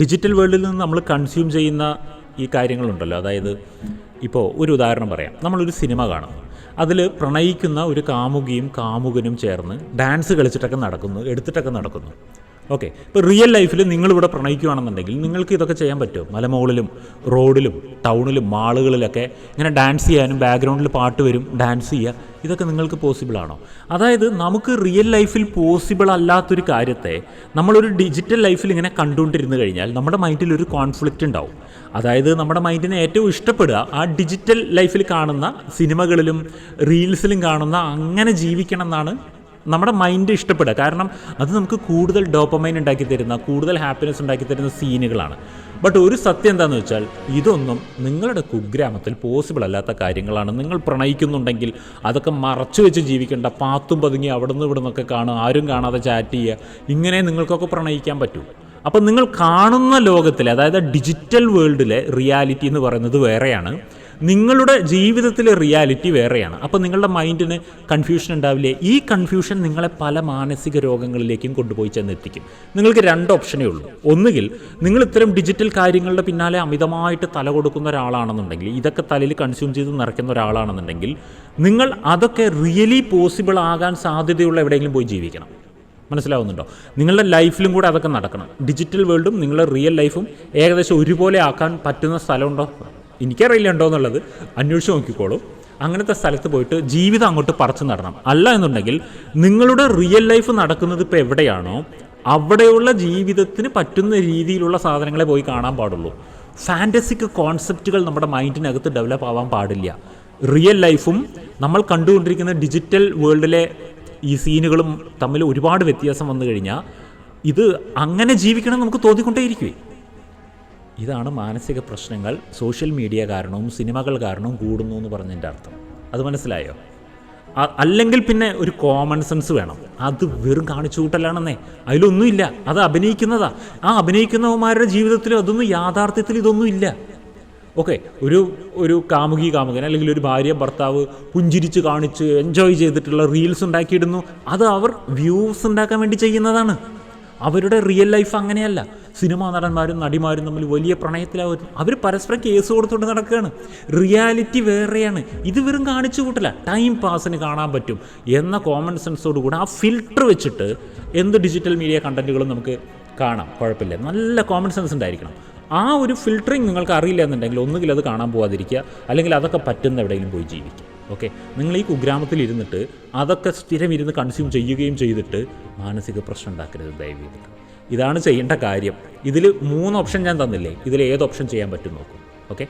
Digital വേൾഡിൽ നിന്ന് നമ്മൾ കൺസ്യൂം ചെയ്യുന്ന ഈ കാര്യങ്ങളുണ്ടല്ലോ. അതായത് ഇപ്പോൾ ഒരു ഉദാഹരണം പറയാം. നമ്മളൊരു സിനിമ കാണും അതിൽ പ്രണയിക്കുന്ന ഒരു കാമുകിയും കാമുകനും ചേർന്ന് ഡാൻസ് കളിച്ചിട്ടൊക്കെ നടക്കുന്നു എടുത്തിട്ടൊക്കെ നടക്കുന്നു. ഓക്കെ. ഇപ്പോൾ റിയൽ ലൈഫിൽ നിങ്ങളിവിടെ പ്രണയിക്കുകയാണെന്നുണ്ടെങ്കിൽ നിങ്ങൾക്ക് ഇതൊക്കെ ചെയ്യാൻ പറ്റുമോ? മലമുകളിലും റോഡിലും ടൗണിലും മാളുകളിലൊക്കെ ഇങ്ങനെ ഡാൻസ് ചെയ്യാനും ബാക്ക്ഗ്രൗണ്ടിൽ പാട്ട് വരും ഡാൻസ് ചെയ്യുക. ഇതൊക്കെ നിങ്ങൾക്ക് പോസിബിൾ ആണോ? അതായത് നമുക്ക് റിയൽ ലൈഫിൽ പോസിബിൾ അല്ലാത്തൊരു കാര്യത്തെ നമ്മളൊരു ഡിജിറ്റൽ ലൈഫിൽ ഇങ്ങനെ കണ്ടുകൊണ്ടിരുന്നു കഴിഞ്ഞാൽ നമ്മുടെ മൈൻഡിൽ ഒരു കോൺഫ്ലിക്റ്റ് ഉണ്ടാവും. അതായത് നമ്മുടെ മൈൻഡിനെ ഏറ്റവും ഇഷ്ടപ്പെടുക ആ ഡിജിറ്റൽ ലൈഫിൽ കാണുന്ന സിനിമകളിലും റീൽസിലും കാണുന്ന അങ്ങനെ ജീവിക്കണം എന്നാണ് നമ്മുടെ മൈൻഡ് ഇഷ്ടപ്പെടുക. കാരണം അത് നമുക്ക് കൂടുതൽ ഡോപ്പമൈൻ ഉണ്ടാക്കി തരുന്ന കൂടുതൽ ഹാപ്പിനെസ് ഉണ്ടാക്കി തരുന്ന സീനുകളാണ് ബട്ട് ഒരു സത്യം എന്താണെന്ന് വെച്ചാൽ ഇതൊന്നും നിങ്ങളുടെ കുഗ്രാമത്തിൽ പോസിബിൾ അല്ലാത്ത കാര്യങ്ങളാണ്. നിങ്ങൾ പ്രണയിക്കുന്നുണ്ടെങ്കിൽ അതൊക്കെ മറച്ചു വെച്ച് ജീവിക്കേണ്ട. പാത്തും പതുങ്ങി അവിടെ നിന്ന് ഇവിടെ നിന്നൊക്കെ കാണുക. ആരും കാണാതെ ചാറ്റ് ചെയ്യുക. ഇങ്ങനെ നിങ്ങൾക്കൊക്കെ പ്രണയിക്കാൻ പറ്റൂ. അപ്പം നിങ്ങൾ കാണുന്ന ലോകത്തിലെ അതായത് ഡിജിറ്റൽ വേൾഡിലെ റിയാലിറ്റി എന്ന് പറയുന്നത് വേറെയാണ്. നിങ്ങളുടെ ജീവിതത്തിലെ റിയാലിറ്റി വേറെയാണ്. അപ്പോൾ നിങ്ങളുടെ മൈൻഡിന് കൺഫ്യൂഷൻ ഉണ്ടാവില്ലേ? ഈ കൺഫ്യൂഷൻ നിങ്ങളെ പല മാനസിക രോഗങ്ങളിലേക്കും കൊണ്ടുപോയി ചെന്നെത്തിക്കും. നിങ്ങൾക്ക് രണ്ട് ഓപ്ഷനേ ഉള്ളൂ. ഒന്നുകിൽ നിങ്ങൾ ഇത്തരം ഡിജിറ്റൽ കാര്യങ്ങളുടെ പിന്നാലെ അമിതമായിട്ട് തല കൊടുക്കുന്ന ഒരാളാണെന്നുണ്ടെങ്കിൽ ഇതൊക്കെ തലയിൽ കൺസ്യൂം ചെയ്ത് നിറയ്ക്കുന്ന ഒരാളാണെന്നുണ്ടെങ്കിൽ നിങ്ങൾ അതൊക്കെ റിയലി പോസിബിൾ ആകാൻ സാധ്യതയുള്ള എവിടെയെങ്കിലും പോയി ജീവിക്കണം. മനസ്സിലാവുന്നുണ്ടോ? നിങ്ങളുടെ ലൈഫിലും കൂടെ അതൊക്കെ നടക്കണം. ഡിജിറ്റൽ വേൾഡും നിങ്ങളുടെ റിയൽ ലൈഫും ഏകദേശം ഒരുപോലെ ആക്കാൻ പറ്റുന്ന സ്ഥലമുണ്ടോ? എനിക്കറിയില്ല ഉണ്ടോ എന്നുള്ളത് അന്വേഷിച്ച് നോക്കിക്കോളൂ. അങ്ങനത്തെ സ്ഥലത്ത് പോയിട്ട് ജീവിതം അങ്ങോട്ട് പറിച്ചു നടണം. അല്ല എന്നുണ്ടെങ്കിൽ നിങ്ങളുടെ റിയൽ ലൈഫ് നടക്കുന്നത് ഇപ്പോൾ എവിടെയാണോ അവിടെയുള്ള ജീവിതത്തിന് പറ്റുന്ന രീതിയിലുള്ള സാധനങ്ങളെ പോയി കാണാൻ പാടുള്ളൂ. ഫാന്റസിക്ക് കോൺസെപ്റ്റുകൾ നമ്മുടെ മൈൻഡിനകത്ത് ഡെവലപ്പ് ആവാൻ പാടില്ല. റിയൽ ലൈഫും നമ്മൾ കണ്ടുകൊണ്ടിരിക്കുന്ന ഡിജിറ്റൽ വേൾഡിലെ ഈ സീനുകളും തമ്മിൽ ഒരുപാട് വ്യത്യാസം വന്നു കഴിഞ്ഞാൽ ഇത് അങ്ങനെ ജീവിക്കണം നമുക്ക് തോന്നിക്കൊണ്ടേയിരിക്കുവേ. ഇതാണ് മാനസിക പ്രശ്നങ്ങൾ സോഷ്യൽ മീഡിയ കാരണവും സിനിമകൾ കാരണവും കൂടുന്നു എന്ന് പറഞ്ഞതിന്റെ അർത്ഥം. അത് മനസ്സിലായോ? അല്ലെങ്കിൽ പിന്നെ ഒരു കോമൺ സെൻസ് വേണം. അത് വെറും കാണിച്ചു കൂട്ടലാണെന്നേ അതിലൊന്നുമില്ല. അത് അഭിനയിക്കുന്നതാ. ആ അഭിനയിക്കുന്നവന്മാരുടെ ജീവിതത്തിൽ അതൊന്നും യാഥാർത്ഥ്യത്തിൽ ഇതൊന്നും ഇല്ല. ഓക്കെ ഒരു ഒരു കാമുകി കാമുകൻ അല്ലെങ്കിൽ ഒരു ഭാര്യ ഭർത്താവ് പുഞ്ചിരിച്ച് കാണിച്ച് എൻജോയ് ചെയ്തിട്ടുള്ള റീൽസ് ഉണ്ടാക്കിയിടുന്നു. അത് അവർ വ്യൂസ് ഉണ്ടാക്കാൻ വേണ്ടി ചെയ്യുന്നതാണ്. അവരുടെ റിയൽ ലൈഫ് അങ്ങനെയല്ല. സിനിമാ നടന്മാരും നടിമാരും തമ്മിൽ വലിയ പ്രണയത്തിലാവും അവർ പരസ്പരം കേസ് കൊടുത്തുകൊണ്ട് നടക്കുകയാണ് റിയാലിറ്റി വേറെയാണ്. ഇത് വെറും കാണിച്ചു കൂട്ടില്ല ടൈം പാസിന് കാണാൻ പറ്റും. എന്ന കോമൺ സെൻസോട് കൂടെ ആ ഫിൽട്ടർ വെച്ചിട്ട് എന്ത് ഡിജിറ്റൽ മീഡിയ കണ്ടന്റുകളും നമുക്ക് കാണാം. കുഴപ്പമില്ല. നല്ല കോമൺ സെൻസ് ഉണ്ടായിരിക്കണം. ആ ഒരു ഫിൽട്ടറിങ് നിങ്ങൾക്ക് അറിയില്ല എന്നുണ്ടെങ്കിൽ ഒന്നുകിൽ അത് കാണാൻ പോകാതിരിക്കുക അല്ലെങ്കിൽ അതൊക്കെ പറ്റുന്ന എവിടെയെങ്കിലും പോയി ജീവിക്കുക. ഓക്കെ നിങ്ങൾ ഈ കുഗ്രാമത്തിൽ ഇരുന്നിട്ട് അതൊക്കെ സ്ഥിരം ഇരുന്ന് കൺസ്യൂം ചെയ്യുകയും ചെയ്തിട്ട് മാനസിക പ്രശ്നം ഉണ്ടാക്കരുത് ദയവ് ചെയ്തിട്ട് ഇതാണ് ചെയ്യേണ്ട കാര്യം. ഇതിൽ മൂന്ന് ഓപ്ഷൻ ഞാൻ തന്നില്ലേ? ഇതിൽ ഏത് ഓപ്ഷൻ ചെയ്യാൻ പറ്റും നോക്കും. ഓക്കെ